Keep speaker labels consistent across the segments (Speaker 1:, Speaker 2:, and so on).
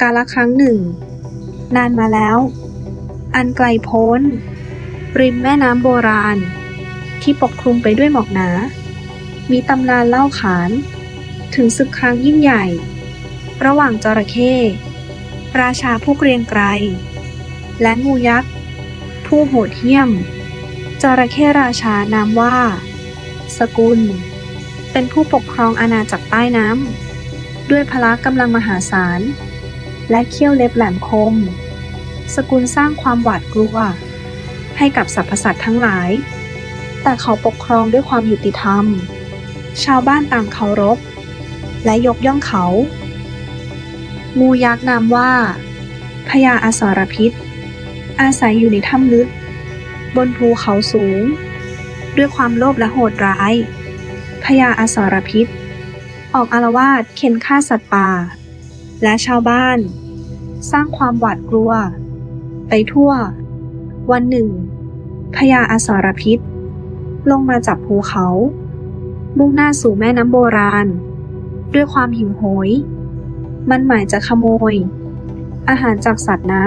Speaker 1: กาลครั้งหนึ่ง นานมาแล้ว อันไกลโพ้น ริมแม่น้ำโบราณ ที่ปกคลุมไปด้วยหมอกหนา มีตำนานเล่าขาน ถึงศึกครั้งยิ่งใหญ่ ระหว่างจระเข้ราชาผู้เกรียงไกร และงูยักษ์ ผู้โหดเหี้ยม จระเข้ราชานามว่า สกุล เป็นผู้ปกครองอาณาจักรใต้น้ำด้วยพละกำลังมหาศาล และเขี้ยวเล็บแหลมคม สกุลสร้างความหวาดกลัว ให้กับสรรพสัตว์ทั้งหลาย แต่เขาปกครองด้วยความยุติธรรม ชาวบ้านต่างเคารพ และยกย่องเขา งูยักษ์นามว่าพญาอสารพิษ อาศัยอยู่ในถ้ำลึก บนภูเขาสูง ด้วยความโลภและโหดร้ายพญาอสารพิษ ออกอารวาสเข็นฆ่าสัตว์ป่า และชาวบ้าน สร้างความหวาดกลัว ไปทั่ว วันหนึ่งพญาอสรพิษ ลงมาจากภูเขา มุ่งหน้าสู่แม่น้ำโบราณ ด้วยความหิวโหย มันหมายจะขโมย อาหารจากสัตว์น้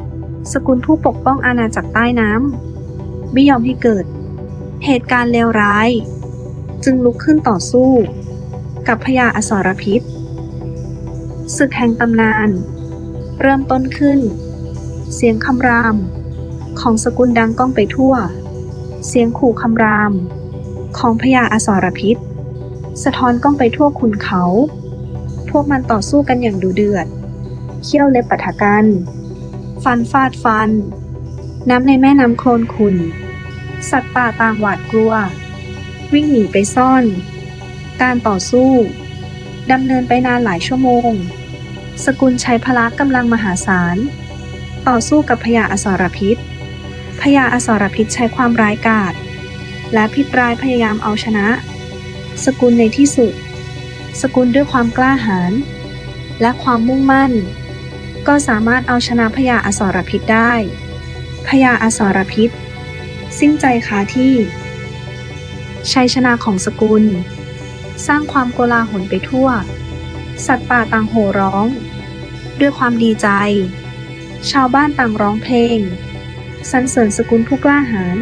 Speaker 1: ำสกุลผู้ปกป้องอาณาจักรใต้น้ำไม่ยอมให้เกิด เหตุการณ์เลวร้าย จึงลุกขึ้นต่อสู้ กับพญาอสรพิษ ศึกแห่งตำนาน เริ่มต้นขึ้น เสียงคำราม ของสกุลดังก้องไปทั่ว เสียงขู่คำราม ของพญาอสรพิษ สะท้อนก้องไปทั่วขุนเขา พวกมันต่อสู้กันอย่างดุเดือด เขี้ยวเล็บปะทะกัน ฟันฟาดฟัน น้ำในแม่น้ำโคลนขุนสัตว์ป่าต่างหวาดกลัว วิ่งหนีไปซ่อน การต่อสู้ ดำเนินไปนานหลายชั่วโมง สกุลใช้พละกำลังมหาศาล ต่อสู้กับพญาอสรพิษ พญาอสรพิษใช้ความร้ายกาจ และพิษร้ายพยายามเอาชนะ สกุลในที่สุด สกุลด้วยความกล้าหาญและความมุ่งมั่น ก็สามารถเอาชนะพญาอสรพิษได้ พญาอสรพิษ สิ้นใจคาที่ ชัยชนะของสกุล สร้างความโกลาหลไปทั่ว สัตว์ป่าต่างโห่ร้อง ด้วยความดีใจ ชาวบ้านต่างร้องเพลงสรรเสริญสกุลผู้กล้าหาญ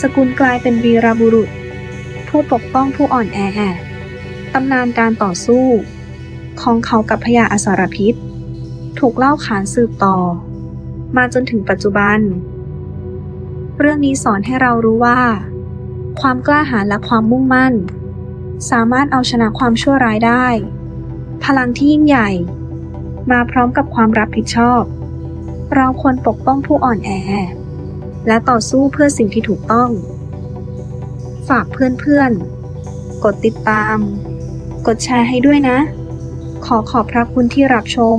Speaker 1: สกุลกลายเป็นวีรบุรุษ ผู้ปกป้องผู้อ่อนแอตำนานการต่อสู้ ของเขากับพญาอสรพิษ ถูกเล่าขานสืบต่อ มาจนถึงปัจจุบัน เรื่องนี้สอนให้เรารู้ว่า ความกล้าหาญและความมุ่งมั่น สามารถเอาชนะความชั่วร้ายได้ พลังที่ยิ่งใหญ่ มาพร้อมกับความรับผิดชอบ เราควรปกป้องผู้อ่อนแอ และต่อสู้เพื่อสิ่งที่ถูกต้อง ฝากเพื่อนๆ กดติดตาม กดแชร์ให้ด้วยนะ ขอขอบพระคุณที่รับชม